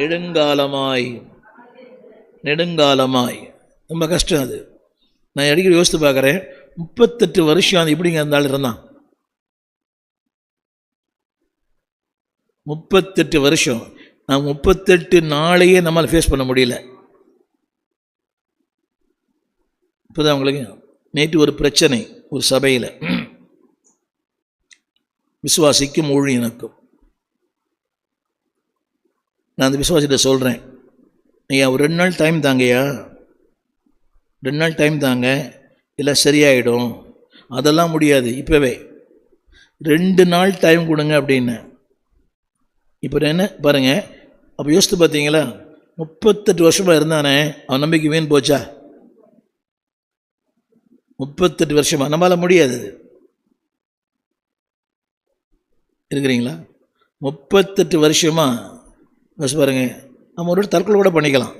நெடுங்காலமாய் நெடுங்காலமாய். ரொம்ப கஷ்டம் அது. நான் அடிக்கடி யோசித்து பார்க்குறேன் முப்பத்தெட்டு வருஷம் அது எப்படிங்க இருந்தாலும் இருந்தான்? முப்பத்தெட்டு வருஷம். நான் முப்பத்தெட்டு நாளையே நம்மளால் ஃபேஸ் பண்ண முடியல. இப்போதான் உங்களுக்கு நேற்று ஒரு பிரச்சனை ஒரு சபையில். விசுவாசிக்கும் ஊழியனுக்கும். நான் அந்த விசுவாசிட்ட சொல்கிறேன் ஐயா ஒரு ரெண்டு நாள் டைம் தாங்கய்யா. ரெண்டு நாள் டைம் தாங்க. இல்லை சரியாயிடும். அதெல்லாம் முடியாது. இப்போவே. ரெண்டு நாள் டைம் கொடுங்க அப்படின்னு. இப்போ என்ன பாருங்கள் அப்போ யோசித்து பார்த்தீங்களா? முப்பத்தெட்டு வருஷமாக இருந்தானே அவன் நம்பிக்கை வீண் போச்சா? முப்பத்தெட்டு வருஷமா? நம்மளால் முடியாது. இருக்கிறீங்களா? முப்பத்தெட்டு வருஷமா யோசிச்சு பாருங்கள் நம்ம ஒரு தற்கொலை கூட பண்ணிக்கலாம்.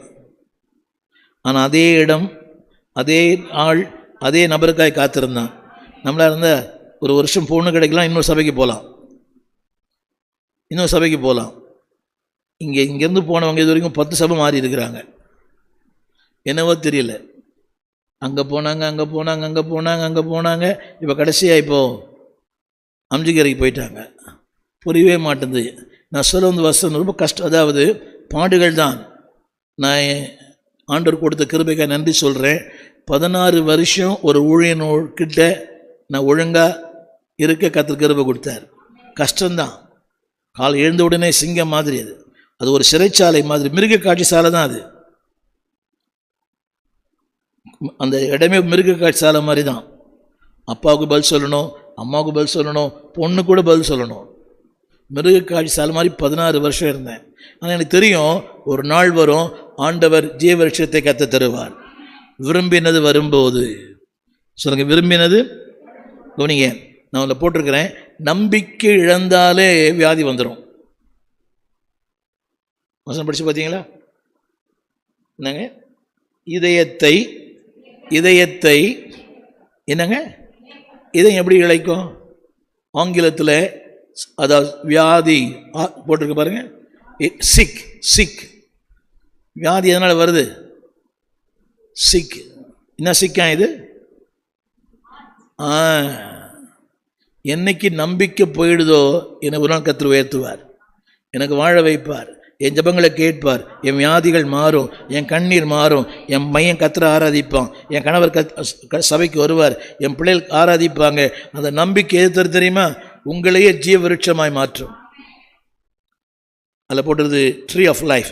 ஆனால் அதே இடம் அதே ஆள் அதே நபருக்காய் காத்திருந்தான் நம்மளாக இருந்தால் ஒரு வருஷம் பொண்ணு கிடைக்கலாம் இன்னொரு சபைக்கு போகலாம் இன்னொரு சபைக்கு போகலாம் இங்கே இங்கேருந்து போனவங்க இது வரைக்கும் பத்து சபை மாறி இருக்கிறாங்க. என்னவோ தெரியல. அங்கே போனாங்க அங்கே போனாங்க அங்கே போனாங்க அங்கே போனாங்க. இப்போ கடைசியாக இப்போது அம்ஜிகரைக்கு போயிட்டாங்க. புரியவே மாட்டேங்குது. நான் சொல்ல வந்து வசனம் ரொம்ப கஷ்டம் அதாவது பாடுகள் தான் நான் ஆண்டவர் கொடுத்த கிருபைக்காக நன்றி சொல்கிறேன் பதினாறு வருஷம் ஒரு ஊழியனோர்கிட்ட நான் ஒழுங்காக இருக்க கத்திர கிருபை கொடுத்தார். கஷ்டம்தான். கால் எழுந்த உடனே சிங்கம் மாதிரி அது. அது ஒரு சிறைச்சாலை மாதிரி மிருக காட்சி சாலை தான் அது. அந்த இடமே மிருக காட்சி சாலை மாதிரி தான். அப்பாவுக்கு பதில் சொல்லணும் அம்மாவுக்கு பதில் சொல்லணும் பொண்ணு கூட பதில் சொல்லணும். மிருக காட்சி மாதிரி பதினாறு வருஷம் இருந்தேன். ஆனால் எனக்கு தெரியும் ஒரு நாள் வரும் ஆண்டவர் ஜீவ வருஷத்தை கத்த தருவார். விரும்பினது வரும்போது. சொல்லுங்கள் விரும்பினது? கவனிங்க நான் அதில் போட்டிருக்கிறேன். நம்பிக்கை இழந்தாலே வியாதி வந்துடும் வசனம் படிச்சு பார்த்தீங்களா? என்னங்க? இதயத்தை இதயத்தை என்னங்க? இதயம் எப்படி இழைக்கும்? ஆங்கிலத்தில் அதாவது வியாதி ஆ, பாருங்க. Sick sick. வியாதி எதனால் வருது? சிக். என்ன சிக்கா இது? ஆ என்னைக்கு நம்பிக்கை போயிடுதோ என்னை ஒரு நாள் கத்திர உயர்த்துவார். எனக்கு வாழ வைப்பார். என் ஜபங்களை கேட்பார். என் வியாதிகள் மாறும். என் கண்ணீர் மாறும். என் மையன் கத்திர ஆராதிப்பான். என் கணவர் கத் சபைக்கு வருவார். என் பிள்ளைகள் ஆராதிப்பாங்க. அந்த நம்பிக்கை எது தெரியுமா? உங்களையே ஜீவ விருட்சமாய் மாற்றும். அதில் போட்டுருது ட்ரீ ஆஃப் லைஃப்